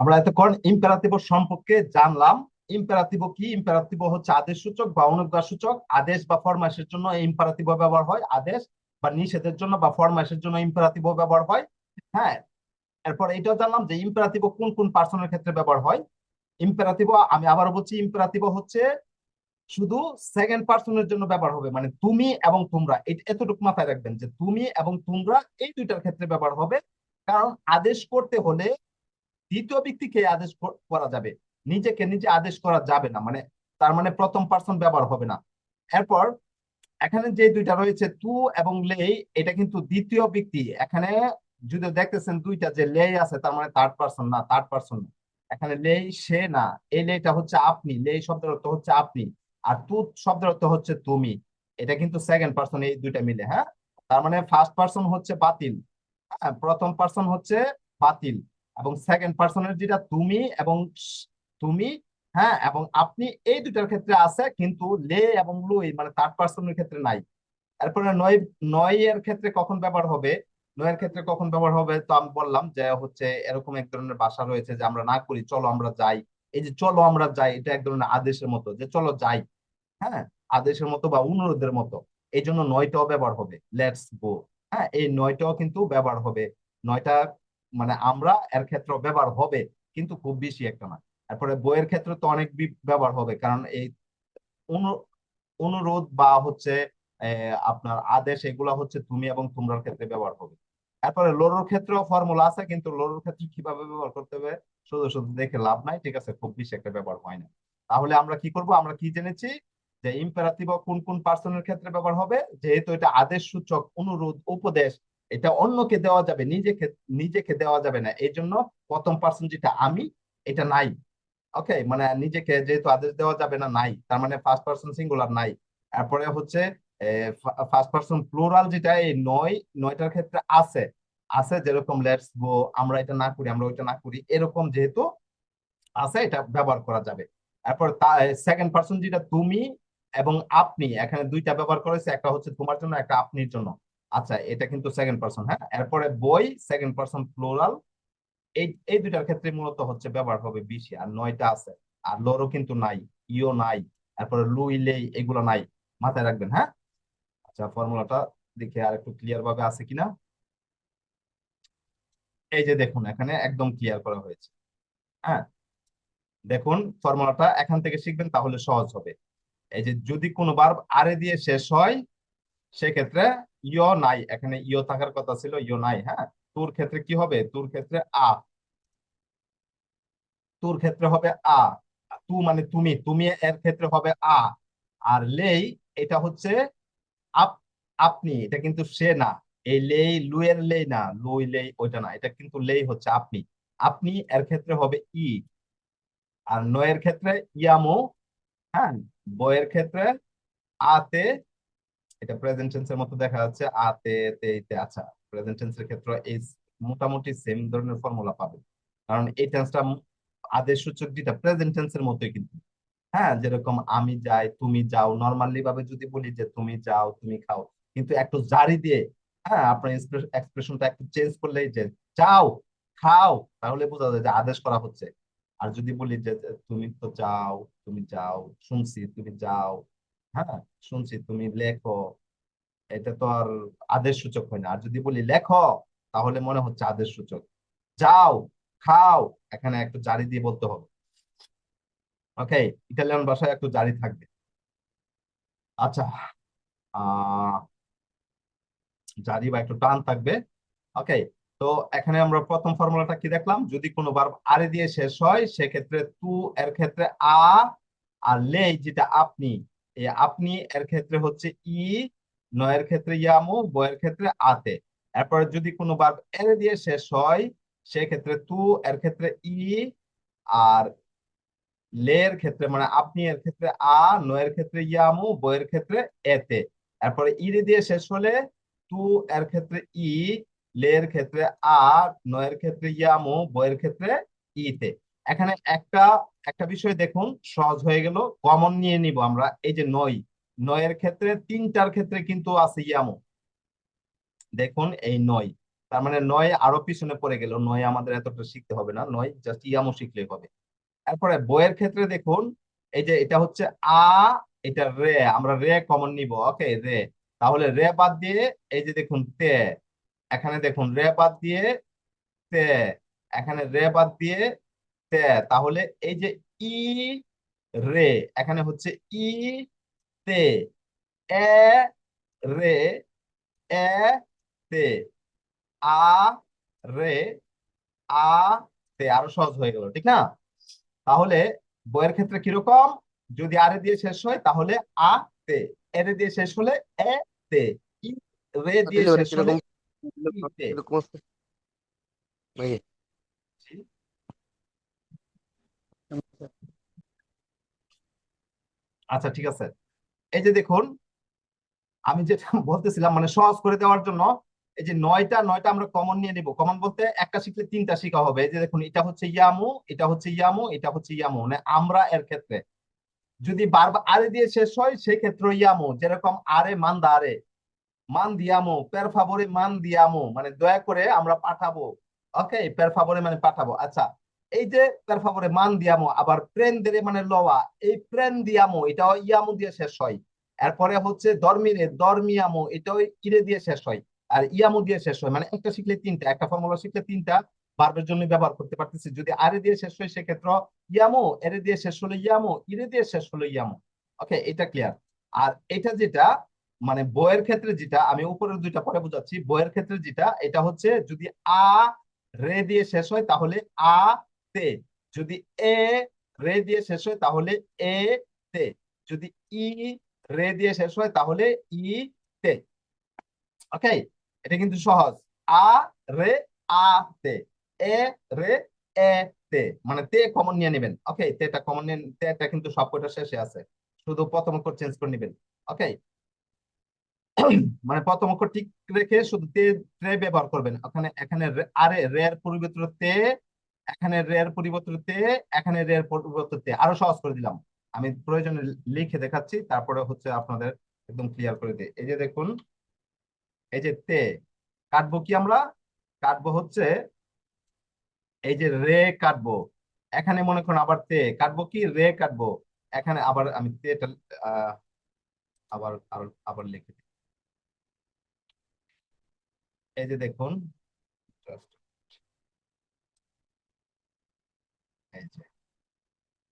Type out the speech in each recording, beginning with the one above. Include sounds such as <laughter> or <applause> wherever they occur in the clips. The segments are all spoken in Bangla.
আমরা এতক্ষণ ইম্পারাতিভ সম্পর্কে জানলাম। ইম্পারাতিভ কি? ইম্পারাতিভ হচ্ছে আদেশ সূচক বা অনুজ্ঞা সূচক। আদেশ বা ফরমাইশের জন্য ইম্পারাতিভ ব্যবহার হয়। আদেশ বা নিষেধের জন্য বা ফরমাইশের জন্য ইম্পারাতিভ ব্যবহার হয়। হ্যাঁ এরপর এটাও জানলাম যে ইম্পারাতিভ কোন কোন পার্সনের ক্ষেত্রে ব্যবহার হয়। ইম্পারাতিভ, আমি আবারও বলছি, ইম্পারাতিভ হচ্ছে শুধু সেকেন্ড পার্সনের জন্য ব্যবহার হবে। মানে তুমি এবং তোমরা এতটুকু মাথায় রাখবেন যে তুমি এবং তোমরা এই দুইটার ক্ষেত্রে ব্যবহার হবে। কারণ আদেশ করতে হলে দ্বিতীয় ব্যক্তিকে আদেশ করা যাবে। নিজেকে নিজে আদেশ করা যাবে না মানে তার মানে প্রথম পার্সন ব্যবহার হবে না। এরপর এখানে যে দুইটা রয়েছে, তু এবং লেই, এটা কিন্তু দ্বিতীয় ব্যক্তি। এখানে যদি দেখতেছেন দুইটা, যে লেই আছে, তার মানে থার্ড পার্সন না থার্ড পার্সন এখানে লেই, সে না। এই লেইটা হচ্ছে আপনি। লেই শব্দের অর্থ হচ্ছে আপনি। আর তু শব্দের অর্থ হচ্ছে তুমি। এটা কিন্তু সেকেন্ড পার্সন এই দুইটা মিলে হ্যাঁ? তার মানে ফার্স্ট পার্সন হচ্ছে বাতিল। হ্যাঁ প্রথম পার্সন হচ্ছে বাতিল। এবং সেকেন্ড পার্সনের যেটা তুমি এবং তুমি হ্যাঁ এবং আপনি এই দুটার ক্ষেত্রে আছে, কিন্তু লে এবং লুই মানে থার্ড পার্সনের ক্ষেত্রে নাই। এরপরে নয় নয় এর ক্ষেত্রে কখন ব্যবহার হবে? নয়ের ক্ষেত্রে কখন ব্যবহার হবে? তো আমি বললাম যে হচ্ছে এরকম এক ধরনের বাসা রয়েছে যে আমরা না করি, চলো আমরা যাই। এই যে চলো আমরা যাই, এটা এক ধরনের আদেশের মতো যে চলো যাই হ্যাঁ আদেশের মতো বা অনুরোধের মতো। এই জন্য নয়টাও ব্যবহার হবে। লেটস গো হ্যাঁ এই নয়টাও কিন্তু ব্যবহার হবে। নয়টা মানে আমরা এর ক্ষেত্রে ব্যবহার হবে, কিন্তু খুব বেশি একটা না তারপরে বইয়ের ক্ষেত্রে তো অনেক ব্যবহার হবে, কারণ এই অনুরোধ বা হচ্ছে আপনার আদেশ এগুলা হচ্ছে তুমি এবং তোমরার ক্ষেত্রে ব্যবহার হবে। তারপরে লোরোর ক্ষেত্রেও ফর্মুলা আছে, কিন্তু লোরোর ক্ষেত্রে কীভাবে ব্যবহার করতে হবে, শুধু শুধু দেখে লাভ নাই, ঠিক আছে, খুব বেশি একটা ব্যবহার হয় না। তাহলে আমরা কি করব, আমরা কি জেনেছি যে ইম্পারাতিভ কোন কোন পার্সনের ক্ষেত্রে ব্যবহার হবে, যেহেতু এটা আদেশ সূচক, অনুরোধ, উপদেশ এটা অন্যকে দেওয়া যাবে, নিজেকে নিজেকে দেওয়া যাবে না। এই জন্য প্রথম পার্সন যেটা আমি, এটা নাই। ওকে মানে নিজেকে যেহেতু আদেশ দেওয়া যাবে না, নাই। তার মানে ফার্স্ট পার্সন সিঙ্গুলার নাই। তারপরে হচ্ছে ফার্স্ট পার্সন যেটা, এই নয়, নয়টার ক্ষেত্রে আছে। আছে যেরকম লেটস গো আমরা এটা না করি, আমরা ওইটা না করি। এরকম যেহেতু আছে, এটা ব্যবহার করা যাবে। তারপর সেকেন্ড পার্সন যেটা তুমি এবং আপনি, এখানে দুইটা ব্যবহার করেছে, একটা হচ্ছে তোমার জন্য, একটা আপনির জন্য। আচ্ছা এটা কিন্তু সেকেন্ড পার্সন হ্যাঁ? এরপরে বই সেকেন্ড পার্সন প্লোরাল এই এই দুইটার ক্ষেত্রে মূলত হচ্ছে ব্যবহার হবে বেশি, আর নয়টা আছে। আর লোরও কিন্তু নাই, ইও নাই তারপরে লুই লেই এগুলো নাই, মাথায় রাখবেন হ্যাঁ? আচ্ছা ফর্মুলাটা দেখে আর একটু ক্লিয়ার ভাবে আছে কিনা? এই যে দেখুন, এখানে একদম ক্লিয়ার করা হয়েছে হ্যাঁ? দেখুন, ফর্মুলাটা এখান থেকে শিখবেন তাহলে সহজ হবে। এই যে যদি কোনো বার আরে দিয়ে শেষ হয়, সেক্ষেত্রে ইয় নাই, এখানে ইয় থাকার কথা ছিল, ইয় নাই হ্যাঁ? তোর ক্ষেত্রে কি হবে? তোর ক্ষেত্রে আ। তোর ক্ষেত্রে হবে আ। তু মানে তুমি তুমি এর ক্ষেত্রে হবে আ। আর লেই, এটা হচ্ছে আপ, আপনি, এটা কিন্তু সে না। এই লেই, লুয়ের লেই না, লুই, লেই, ওইটা না, এটা কিন্তু লেই হচ্ছে আপনি। আপনি এর ক্ষেত্রে হবে ই। আর নয়ের ক্ষেত্রে ইয়ামো হ্যাঁ? বয়ের ক্ষেত্রে আতে এটা প্রেজেন্ট টেন্সের মতো দেখা যাচ্ছে আতে তে আচ্ছা। প্রেজেন্ট টেন্সের ক্ষেত্রে এই মোটামুটি সেম ধরনের ফর্মুলা পাবে। কারণ এই টেন্সটা আদেশ সূচক যেটা প্রেজেন্ট টেন্সের মতোই কিন্তু। হ্যাঁ যেরকম আমি যাই, তুমি যাও নর্মালি ভাবে যদি বলি যে তুমি যাও, তুমি খাও, কিন্তু একটু জারি দিয়ে হ্যাঁ আপনার এক্সপ্রেশনটা একটু চেঞ্জ করলেই যে যাও, খাও, তাহলে বোঝা যায় যে আদেশ করা হচ্ছে। আর যদি বলি যে, তুমি তো যাও, তুমি যাও, শুনছি, তুমি যাও হ্যাঁ শুনছি তুমি লেখো। এটা তো আর আদেশ সূচক হয় না। আর যদি বলি লেখো, তাহলে মনে হচ্ছে আদেশ সূচক। যাও, খাও, এখানে একটু জারি দিয়ে বলতে হবে। ওকে ইটালিয়ান ভাষায় একটু জারি থাকবে। আচ্ছা আহ জারি বা একটু টান থাকবে। ওকে তো এখানে আমরা প্রথম ফর্মুলাটা কি দেখলাম? যদি কোনো বার আরে দিয়ে শেষ হয়, সেক্ষেত্রে তু এর ক্ষেত্রে আ আর লে, যেটা আপনি আপনি এর ক্ষেত্রে হচ্ছে ই, নয়ের ক্ষেত্রে ইয়ামু বয়ের ক্ষেত্রে আতে। এরপরে যদি কোনো বার এর দিয়ে শেষ হয়, সেক্ষেত্রে তু, এর ক্ষেত্রে ই, আর লের ক্ষেত্রে মানে আপনি এর ক্ষেত্রে আ, নয়ের ক্ষেত্রে ইয়ামু বয়ের ক্ষেত্রে এতে। এরপরে ইরে দিয়ে শেষ হলে তু, এর ক্ষেত্রে ই, লের ক্ষেত্রে আ, নয়ের ক্ষেত্রে ইয়ামু বয়ের ক্ষেত্রে ইতে। এখানে একটা একটা বিষয় দেখুন, সহজ হয়ে গেল। কমন নিয়ে নিব আমরা। এই যে নয়, নয়ের ক্ষেত্রে তিনটার ক্ষেত্রে কিন্তু আছে ইয়ামো। দেখুন, এই নয়। তার মানে নয় আরও পিছনে পড়ে গেল। নয় আমাদের এতটা শিখতে হবে না। নয় জাস্ট ইয়ামো শিখলে হবে। তারপরে বইয়ের ক্ষেত্রে দেখুন, এই যে এটা হচ্ছে আ, এটা রে। আমরা রে কমন নিব। ওকে, রে। তাহলে রে বাদ দিয়ে এই যে দেখুন, তে। এখানে দেখুন, রে বাদ দিয়ে তে। এখানে রে বাদ দিয়ে তে তাহলে এই যে ই রে এখানে হচ্ছে ই তে এ রে এ তে আ রে আ তে আরও সহজ হয়ে গেল ঠিক না? তাহলে বইয়ের ক্ষেত্রে কীরকম? যদি আরে দিয়ে শেষ হয় তাহলে আ তে এরে দিয়ে শেষ হলে এ তে ই রে দিয়ে শেষ হলে ই তে কীরকম আছে? ভাই আচ্ছা ঠিক আছে। এই যে দেখুন, আমি যেটা <laughs> বলতেছিলাম মানে সহজ করে দেওয়ার জন্য, এই যে নয়টা নয়টা আমরা কমন নিয়ে নিব। কমন বলতে একটা শিখলে তিনটা শিখা হবে। এই যে দেখুন, এটা হচ্ছে ইয়ামু, এটা হচ্ছে ইয়ামু, এটা হচ্ছে ইয়ামু মানে আমরা এর ক্ষেত্রে। যদি বারবার আরে দিয়ে শেষ হয় সেই ক্ষেত্রে ইয়ামু। যেরকম আরে মান্দা আরে। মান দিয়ামো, পের ফাভরে মান দিয়ামো মানে দয়া করে আমরা পাঠাবো। ওকে পের ফাভরে মানে পাঠাবো। আচ্ছা এই যে পের ফাভরে মান দিয়ামো, আবার প্রেন দেরে মানে লওয়া, এই প্রেন দিয়ামো, এটাও ইয়ামো দিয়ে শেষ হয়। এরপরে হচ্ছে দরমিরে, দরমিয়ামো, এটাও ইরে দিয়ে শেষ হয়, আর ইয়ামো দিয়ে শেষ হয়। মানে একটা শিখলে তিনটা, একটা ফর্মুলা শিখলে তিনটা বারবার জন্য ব্যবহার করতে পারতেছি। যদি আরে দিয়ে শেষ হয়, সেক্ষেত্রে ইয়ামো, এরে দিয়ে শেষ হলো ইয়ামো, ইরে দিয়ে শেষ হলো ইয়ামো। ওকে, এটা ক্লিয়ার আর এটা যেটা মানে বইয়ের ক্ষেত্রে যেটা, আমি উপরের দুইটা পরে বোঝাচ্ছি, বইয়ের ক্ষেত্রে যেটা, এটা হচ্ছে যদি আ, রে দিয়ে শেষ হয়, তাহলে আ তে যদি এ রে দিয়ে শেষ হয়, তাহলে এ তে। যদি ই রে দিয়ে শেষ হয়, তাহলে ই তে। ওকে এটা কিন্তু সহজ। আ রে, আ তে। এ রে, এ তে। মানে তে কমন নিয়ে নেবেন। ওকে তেটা কমন নিয়ে তেটা কিন্তু সবকটা শেষে আছে। শুধু প্রথম অক্ষর চেঞ্জ করে নেবেন। ওকে মানে প্রথম অক্ষর ঠিক রেখে শুধু তে, রে ব্যবহার করবেন। ওখানে, এখানে আরে, রে- রের পরিবর্তে তে এখানে রের পরিবর্তে এখানে রের পরিবর্তে আরও সহজ করে দিলাম। আমি প্রয়োজনে লিখে দেখাচ্ছি, তারপরে হচ্ছে আপনাদের একদম ক্লিয়ার করে দিই। এই যে দেখুন, এই যে তে, কাটবো কি আমরা? কাটবো হচ্ছে, এই যে রে কাটবো। এখানে মনে করুন আবার তে, কাটবো কি? রে কাটবো। এখানে আবার আমি তেটা আবার আবার লিখে দিই। এই যে দেখুন, just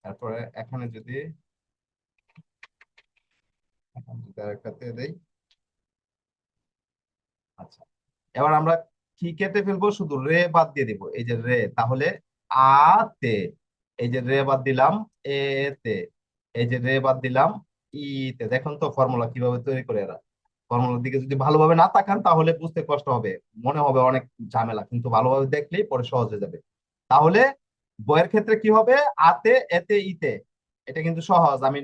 তারপরে এখানে যদি আচ্ছা এবার আমরা কি কেটে ফেলব? শুধু রে বাদ দিয়ে দিব। এই যে রে, তাহলে আ তে, এই যে রে বাদ দিলাম, এ তে, এই যে রে বাদ দিলাম, ই তে। দেখুন তো ফর্মুলা কীভাবে তৈরি করে এরা। ফর্মুলার দিকে যদি ভালোভাবে না তাকান, তাহলে বুঝতে কষ্ট হবে। মনে হবে অনেক ঝামেলা, কিন্তু ভালোভাবে দেখলেই পরে সহজ হয়ে যাবে। তাহলে বইয়ের ক্ষেত্রে কি হবে? আতে, এতে, ইতে। এটা কিন্তু সহজ। আমি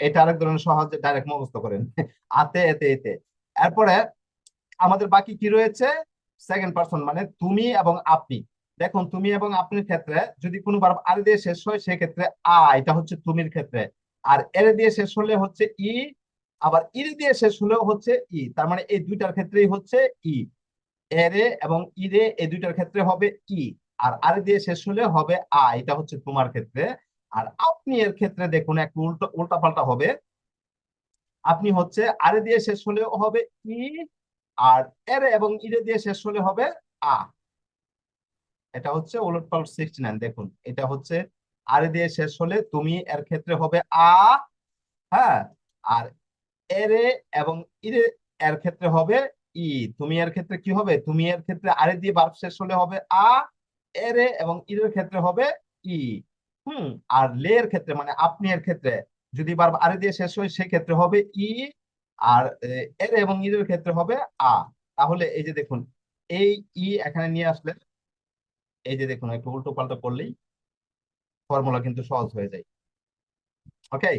এটা আরেক ধরনের সহজ ডাইরেক্ট মুখস্থ করেন। <laughs> আতে, এতে, ইতে। এরপরে আমাদের বাকি কি রয়েছে? সেকেন্ড পারসন মানে তুমি এবং আপনি। দেখুন, তুমি এবং আপনির ক্ষেত্রে যদি কোনো বার আর দিয়ে শেষ হয়, সেক্ষেত্রে আ, এটা হচ্ছে তুমির ক্ষেত্রে। আর এর দিয়ে শেষ হলে হচ্ছে ই, আবার ইর দিয়ে শেষ হলেও হচ্ছে ই। তার মানে এই দুইটার ক্ষেত্রেই হচ্ছে ই। এরে এবং ইরে এই দুইটার ক্ষেত্রে হবে ই। আর আর দিয়ে শেষ হলে হবে আ এটা হচ্ছে তোমার ক্ষেত্রে। আর আপনি এর ক্ষেত্রে দেখুন, একটু উল্টো উল্টা পাল্টা হবে। আপনি হচ্ছে আরে দিয়ে শেষ হলেও হবে ই, আর এর এবং ইরে দিয়ে শেষ হলে হবে আ। এটা হচ্ছে উলট পালট সিক্সটি নাইন, দেখুন। এটা হচ্ছে আরে দিয়ে শেষ হলে তুমি এর ক্ষেত্রে হবে আ হ্যাঁ? আর এরে এবং ইরে এর ক্ষেত্রে হবে ই। তুমি এর ক্ষেত্রে কি হবে? তুমি এর ক্ষেত্রে আরে দিয়ে বার্ব শেষ হলে হবে আ এরে এবং ইরের ক্ষেত্রে হবে ই। হুম, আর লে এর ক্ষেত্রে মানে আপনি এর ক্ষেত্রে, যদি বার্ব আরে দিয়ে শেষ হয় সেক্ষেত্রে হবে ই, আর এর এবং ইরের ক্ষেত্রে হবে আ। তাহলে এই যে দেখুন, এই ই এখানে নিয়ে আসলে, এই যে দেখুন, একটু উল্টো পাল্টা করলেই ফর্মুলা কিন্তু সহজ হয়ে যায়। ওকে?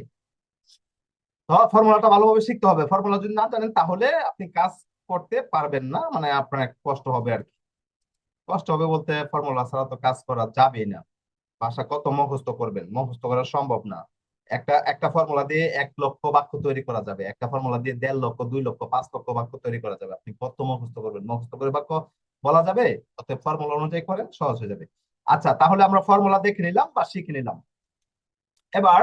তো ফর্মুলাটা ভালোভাবে শিখতে হবে। ফর্মুলা যদি না জানেন, তাহলে আপনি কাজ করতে পারবেন না মানে আপনার কষ্ট হবে আর কি। কষ্ট হবে বলতে ফর্মুলা ছাড়া তো কাজ করা যাবে না। ভাষা কত মুখস্থ করবেন? মুখস্থ করা সম্ভব না। একটা একটা ফর্মুলা দিয়ে এক লক্ষ বাক্য তৈরি করা যাবে। একটা ফর্মুলা দিয়ে দেড় লক্ষ, দুই লক্ষ, পাঁচ লক্ষ বাক্য তৈরি করা যাবে। আপনি কত মুখস্থ করবেন? মুখস্থ করে বাক্য বলা যাবে? অতএব ফর্মুলা অনুযায়ী করেন সহজ হয়ে যাবে। আচ্ছা তাহলে আমরা ফর্মুলা দেখে নিলাম বা শিখে নিলাম। এবার,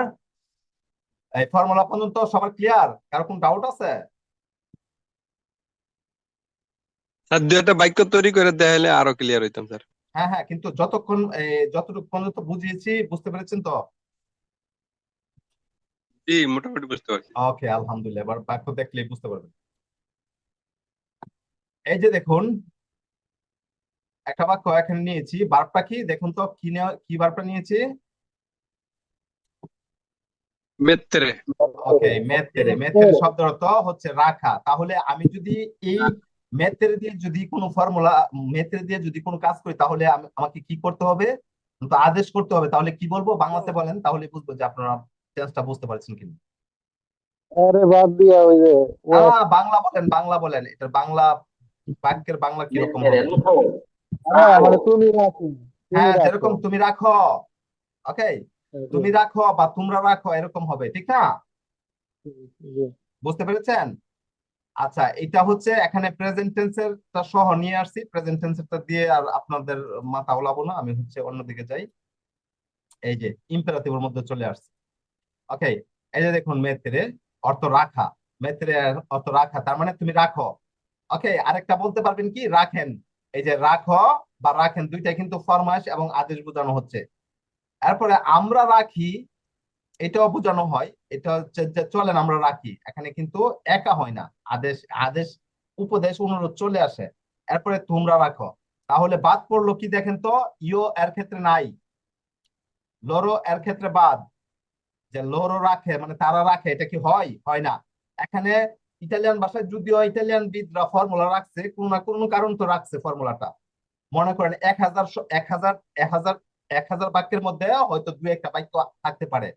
এই ফর্মুলা পর্যন্ত সবার ক্লিয়ার কারও কোন ডাউট আছে? স্যার দু একটা বাক্য তৈরি করে দেয়া আরও ক্লিয়ার হইতাম স্যার। হ্যাঁ হ্যাঁ কিন্তু যতক্ষণ যতটুকু পর্যন্ত বুঝিয়েছি বুঝতে পেরেছেন তো? জি মোটামুটি বুঝতে পারছি। ওকে আলহামদুলিল্লাহ। এবার বাক্য দেখলেই বুঝতে পারবেন। এই যে দেখুন একটা বাক্য এখানে নিয়েছি। বার্বটা কি? দেখুন তো কি কি বার্বটা নিয়েছি? মেত্রে। ওকে মেত্তেরে মেত্তেরে শব্দের অর্থ হচ্ছে রাখা। তাহলে আমি যদি এই মেত্তেরে দিয়ে যদি কোনো ফর্মুলা মেত্তেরে দিয়ে যদি কোনো কাজ করি তাহলে আমাকে কি করতে হবে? তো আদেশ করতে হবে। তাহলে কি বলব? বাংলাতে বলেন তাহলে বুঝব যে আপনারা টেন্সটা বুঝতে পারছেন কিনা। আরে বাদ দিয়া ওই যে আহ বাংলা বলেন বাংলা বলেন। এটা বাংলা বাক্যের বাংলা কীরকম হবে? হ্যাঁ মানে তুমি রাখো। হ্যাঁ যেরকম তুমি রাখো ওকে তুমি রাখো বা তোমরা রাখো এরকম হবে ঠিক না? বুঝতে পেরেছেন? আচ্ছা এটা হচ্ছে এখানে প্রেজেন্ট টেন্সের টা সহ নিয়ে আসছি। প্রেজেন্ট টেন্সেরটা দিয়ে আর আপনাদের মাথা ওলাবো না, আমি হচ্ছে অন্যদিকে যাই। এই যে ইম্পেরাটিভের মধ্যে চলে আসছে। ওকে এই যে দেখুন মেত্রে, অর্থ রাখা। মেত্রে অর্থ রাখা, তার মানে তুমি রাখো। ওকে আরেকটা বলতে পারবেন কি? রাখেন। এই যে রাখো বা রাখেন দুইটা কিন্তু ফরমাস এবং আদেশ বোঝানো হচ্ছে। এরপরে আমরা রাখি এটাও বোঝানো হয়, এটা হচ্ছে চলেন আমরা রাখি, এখানে কিন্তু একা হয় না, আদেশ আদেশ, উপদেশ, অনুরোধ চলে আসে, এরপরে তোমরা রাখো, তাহলে বাদ পড়ল কি দেখেন তো ইও এর ক্ষেত্রে নাই, লরো এর ক্ষেত্রে বাদ, যে লরো রাখে মানে তারা রাখে, এটা কি হয়? হয় না, এখানে ইটালিয়ান ভাষায় যদিও ইতালিয়ান বিদরা ফর্মুলা রাখছে, কোনো না কোনো কারণ তো রাখছে ফর্মুলাটা, মনে করেন এক হাজার এক হাজার এক হাজার এক হাজার বাক্যের মধ্যে হয়তো দু একটা বাক্য থাকতে পারে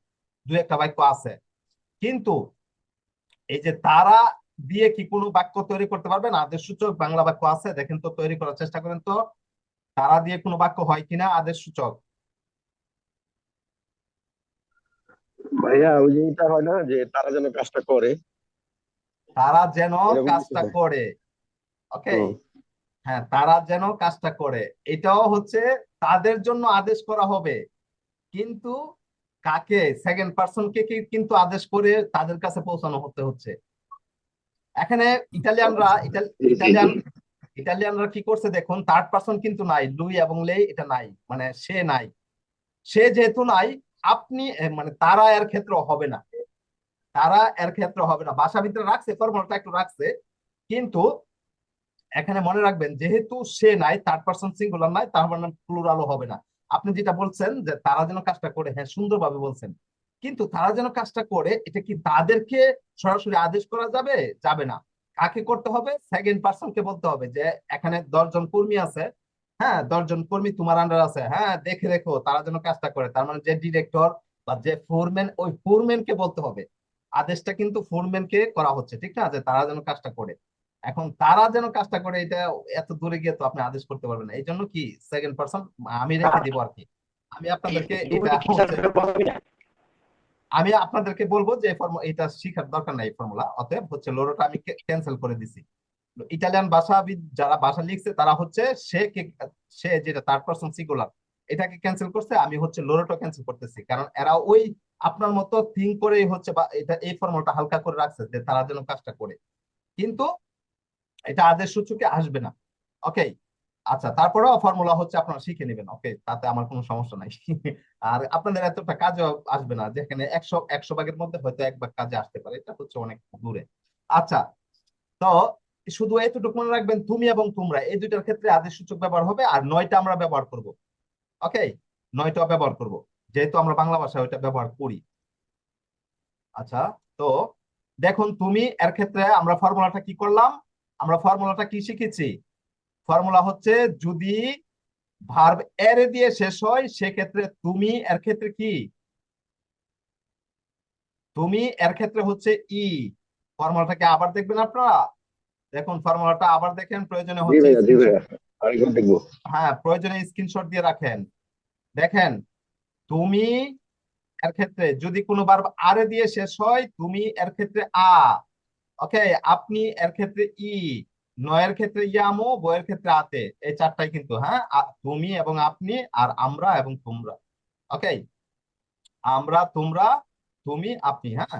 দু একটা বাক্য আছে। কিন্তু এই যে তারা দিয়ে কি কোনো বাক্য তৈরি করতে পারবেন আদেশ সূচক বাংলা বাক্য আছে দেখেন তো তৈরি করার চেষ্টা করেন তো। তারা দিয়ে কোনো বাক্য হয় কিনা? আদেশ সূচক ভাইয়া ওই যে এটা হয় না যে তারা যেন কাজটা করে? তারা যেন কাজটা করে। ওকে? হ্যাঁ তারা যেন কাজটা করে। এটাও হচ্ছে তাদের জন্য আদেশ করা হবে। কিন্তু কাকে? সেকেন্ড পার্সন কে কি কিন্তু আদেশ করে তাদের কাছে পৌঁছানো হতে হচ্ছে। এখানে ইটালিয়ানরা ইটাল- ইটালিয়ান ইটালিয়ানরা কি করছে দেখুন থার্ড পার্সন কিন্তু নাই, লুই এবং লেই এটা নাই মানে সে নাই। সে যেহেতু নাই, আপনি মানে তারা এর ক্ষেত্রে হবে না। তারা এর ক্ষেত্রে হবে না। বাসা ভিতরে রাখছে, ফর্মুলাটা একটু রাখছে, কিন্তু এখানে মনে রাখবেন, যেহেতু সে নাই থার্ড পার্সন সিঙ্গুলার নাই, তার মানে প্লুরালও হবে না। আপনি যেটা বলছেন যে তারা যেন কাজটা করে হ্যাঁ সুন্দরভাবে বলছেন। কিন্তু তারা যেন কাজটা করে, এটা কি তাদেরকে সরাসরি আদেশ করা যাবে? যাবে না। কাকে করতে হবে? সেকেন্ড পার্সনকে বলতে হবে যে, এখানে দশজন কর্মী আছে। হ্যাঁ দশজন কর্মী তোমার আন্ডার আছে। হ্যাঁ দেখে রেখো, তারা যেন কাজটা করে। তার মানে যে ডিরেক্টর বা যে ফোরম্যান ওই ফোরম্যানকে বলতে হবে। আদেশটা কিন্তু ফোরম্যানকে করা হচ্ছে, ঠিক না? যে তারা যেন কাজটা করে। এখন তারা যেন কাজটা করে এটা এত দূরে গিয়ে তো আপনি আদেশ করতে পারবেন না। এই জন্য কি সেকেন্ড পার্সন আমি রেখে দিব আর কি। আমি আপনাদেরকে আমি আপনাদেরকে বলব যে এটা শিখার দরকার নাই ফর্মুলা। অতএব হচ্ছে লোরোটা আমি ক্যান্সেল করে দিছি। ইটালিয়ান ভাষাবিদ যারা ভাষা লিখছে তারা হচ্ছে সে কে সে যেটা থার্ড পার্সন সিঙ্গুলার এটাকে ক্যান্সেল করছে আমি হচ্ছে লোরোটা ক্যান্সেল করতেছি। কারণ এরা ওই আপনার মতো থিঙ্ক করেই হচ্ছে বা এটা এই ফর্মুলাটা হালকা করে রাখছে যে তারা যেন কাজটা করে। কিন্তু এটা আদেশ সূচকে আসবে না। ওকে আচ্ছা তারপরেও ফর্মুলা হচ্ছে আপনারা শিখে নেবেন। ওকে তাতে আমার কোনো সমস্যা নাই। <laughs> আর আপনাদের এতটা কাজে আসবে না, যেখানে একশো একশো ভাগের মধ্যে হয়তো এক ভাগ কাজে আসতে পারে, এটা হচ্ছে অনেক দূরে। আচ্ছা তো শুধু এতটুকু মনে রাখবেন, তুমি এবং তোমরা, এই দুইটার ক্ষেত্রে আদেশ সূচক ব্যবহার হবে আর নয়টা আমরা ব্যবহার করব। ওকে নয়টা ব্যবহার করব, যেহেতু আমরা বাংলা ভাষায় ওইটা ব্যবহার করি। আচ্ছা তো দেখুন, তুমি এর ক্ষেত্রে আমরা ফর্মুলাটা কি করলাম? আমরা ফর্মুলাটা কি শিখেছি? ফর্মুলা হচ্ছে যদি ভার্ব এর দিয়ে শেষ হয় সেক্ষেত্রে তুমি এর ক্ষেত্রে কি? তুমি এর ক্ষেত্রে হচ্ছে ই। ফর্মুলাটাকে আবার দেখবেন আপনারা? দেখুন ফর্মুলাটা আবার দেখেন প্রয়োজনে হচ্ছে হ্যাঁ প্রয়োজনে স্ক্রিনশট দিয়ে রাখেন। দেখেন তুমি এর ক্ষেত্রে যদি কোনো বার আরে দিয়ে শেষ হয় তুমি এর ক্ষেত্রে আ। ওকে আপনি এর ক্ষেত্রে ই, নয়ের ক্ষেত্রে ইয়ামো, বইয়ের ক্ষেত্রে আতে, এই চারটাই কিন্তু হ্যাঁ? তুমি এবং আপনি, আর আমরা এবং তোমরা। ওকে আমরা, তোমরা, তুমি, আপনি হ্যাঁ?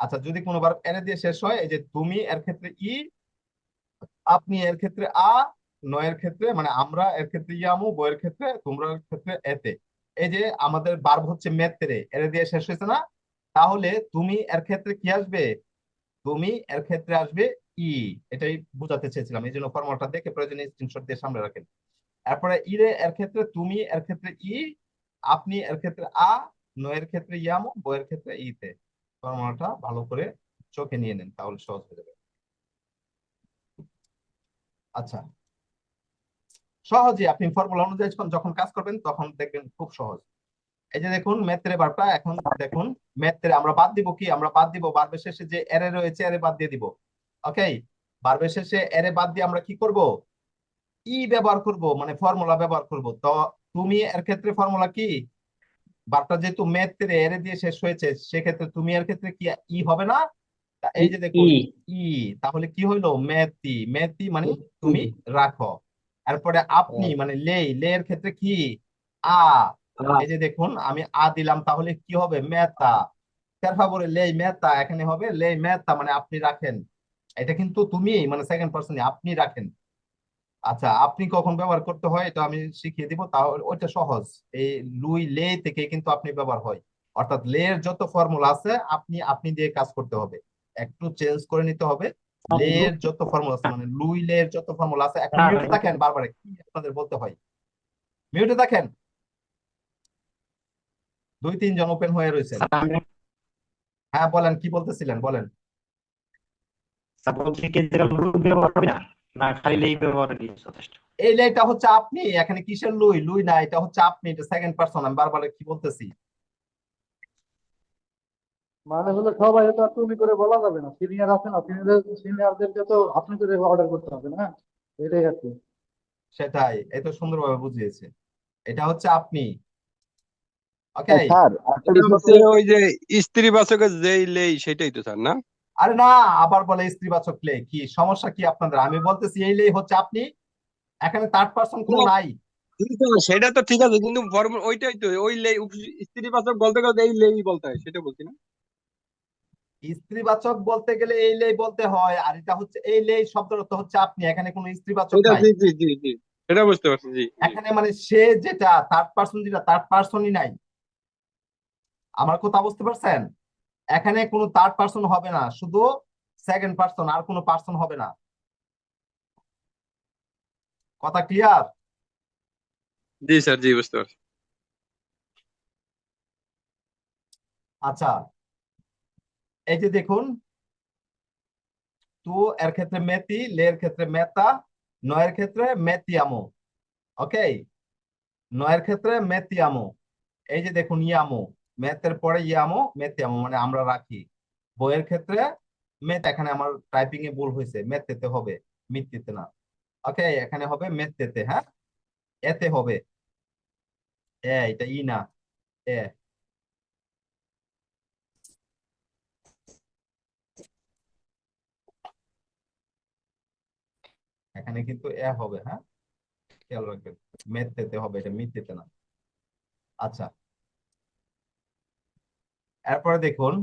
আচ্ছা যদি কোনো বার এনে দিয়ে শেষ হয়, এই যে তুমি এর ক্ষেত্রে ই, আপনি এর ক্ষেত্রে আ, নয়ের ক্ষেত্রে মানে আমরা এর ক্ষেত্রে ইয়ামু, বইয়ের ক্ষেত্রে, তোমরা ক্ষেত্রে এতে। এই যে আমাদের বার্ব হচ্ছে মেত্রে এর দিয়ে শেষ হয়েছে না? তাহলে তুমি এর ক্ষেত্রে কি আসবে? তুমি এর ক্ষেত্রে আসবে ই এটাই বোঝাতে চেয়েছিলাম। এই জন্য ফর্মুলাটা দেখে প্রয়োজনে স্ক্রিনশট দিয়ে সামনে রাখেন। এরপরে ইরে এর ক্ষেত্রে তুমি, এর ক্ষেত্রে ই আপনি, এর ক্ষেত্রে আ নয়ের ক্ষেত্রে ইয়ামু, বইয়ের ক্ষেত্রে ইতে ফর্মুলাটা ভালো করে চোখে নিয়ে নেন, তাহলে সহজ হয়ে যাবে। আচ্ছা। সহজে আপনি ফর্মুলা অনুযায়ী যখন কাজ করবেন, তখন দেখবেন খুব সহজ। এই যে দেখুন ম্যাথের বারটা এখন দেখুন ম্যাথের আমরা বাদ দিব কি? আমরা বাদ দিব বারবের শেষে যে এরে রয়েছে এরে বাদ দিয়ে দিব। ওকে বারবের শেষে এরে বাদ দিয়ে আমরা কি করব? ই ব্যবহার করব মানে ফর্মুলা ব্যবহার করব। তো তুমি এর ক্ষেত্রে ফর্মুলা কি? বারটা যেহেতু ম্যাথের এরে দিয়ে শেষ হয়েছে সেক্ষেত্রে তুমি এর ক্ষেত্রে কি ই হবে না? এই যে দেখুন ই ই তাহলে কি হইল? মেথি মেথি মানে তুমি রাখো। এরপরে আপনি মানে লেই লে এর ক্ষেত্রে কি? আ এই যে দেখুন আমি আ দিলাম তাহলে কি হবে? মেতা। per favore লেই মেতা এখানে হবে লেই মেতা মানে আপনি রাখেন। এটা কিন্তু তুমি মানে সেকেন্ড পার্সন আপনি রাখেন। আচ্ছা আপনি কখন ব্যবহার করতে হয় এটা আমি শিখিয়ে দিব তাহলে ওইটা সহজ। এই লুই লে থেকে কিন্তু আপনি ব্যবহার হয়। অর্থাৎ লে এর যত ফর্মুলা আছে আপনি আপনি দিয়ে কাজ করতে হবে। একটু চেঞ্জ করে নিতে হবে। লে এর যত ফর্মুলা আছে মানে লুই লে এর যত ফর্মুলা আছে এখন মিউটে থাকেন বারবার কি আপনাদের বলতে হয়। মিউটে থাকেন? দুই তিনজন ওপেন হয়ে রয়েছে হ্যাঁ বলেন কি বলতেছিলেন? বলেন। বলছি কি যেটা লুপ ব্যবহার হবে না? না খালি লেই ব্যবহার করি যথেষ্ট। এই লেটা হচ্ছে আপনি এখানে কিসের লুই? লুই না এটা হচ্ছে আপনি এটা সেকেন্ড পারসন আমি বারবার কি বলতেছি? মানে হলো সবাই তো আর তুমি করে বলা যাবে না। সিনিয়র আছে না সিনিয়র সিনিয়রদেরকে তো আপনি করে অর্ডার করতে হবে না এটাই আর কি। সেটাই এত তো সুন্দরভাবে বুঝিয়েছে। এটা হচ্ছে আপনি। ওকে স্যার ওই যে স্ত্রীবাচকের যেই লেই সেটাই তো স্যার না? আরে না আবার বলে স্ত্রীবাচক লে কি সমস্যা কি আপনাদের? আমি বলতেছি এই লে হচ্ছে আপনি এখানে থার্ড পারসন কোনো নাই। সেটা তো ঠিক আছে কিন্তু ওইটাই তো ওই লেই স্ত্রীবাচক বলতে গেলে এই লেই বলতে হয় সেটা বলছি না। স্ত্রীবাচক বলতে গেলে এই লেই বলতে হয় আর এটা হচ্ছে এই লেই শব্দের অর্থ হচ্ছে আপনি এখানে কোনো স্ত্রীবাচক নাই। জি জি জি এটা বুঝতে পারছি জি। এখানে মানে সে যেটা থার্ড পারসন যেটা থার্ড পারসনই নাই। আমার কথা বুঝতে পারছেন? এখানে কোনো থার্ড পার্সন হবে না শুধু সেকেন্ড পার্সন আর কোনো পার্সন হবে না। কথা ক্লিয়ার জি স্যার জি বুঝতে পারছি। আচ্ছা এই যে দেখুন তু এর ক্ষেত্রে মেতি লে এর ক্ষেত্রে মেতা নয়ের ক্ষেত্রে মেতিয়ামো ওকে নয়ের ক্ষেত্রে মেতিয়ামো এই যে দেখুন ইয়ামো। মেতের পরে ইয়ামো মেতিয়ামো মানে আমরা রাখি। বইয়ের ক্ষেত্রে মেথ এখানে আমার টাইপিং এ ভুল হয়েছে মেতেতে হবে মিত্তিতে না। ওকে এখানে হবে মেতেতে হ্যাঁ? এতে হবে। এ, এটা ই না, এ। এখানে কিন্তু এ হবে হ্যাঁ? খেয়াল রাখবেন মেতেতে হবে, এটা মিথ্যেতে না। আচ্ছা। এরপরে দেখুন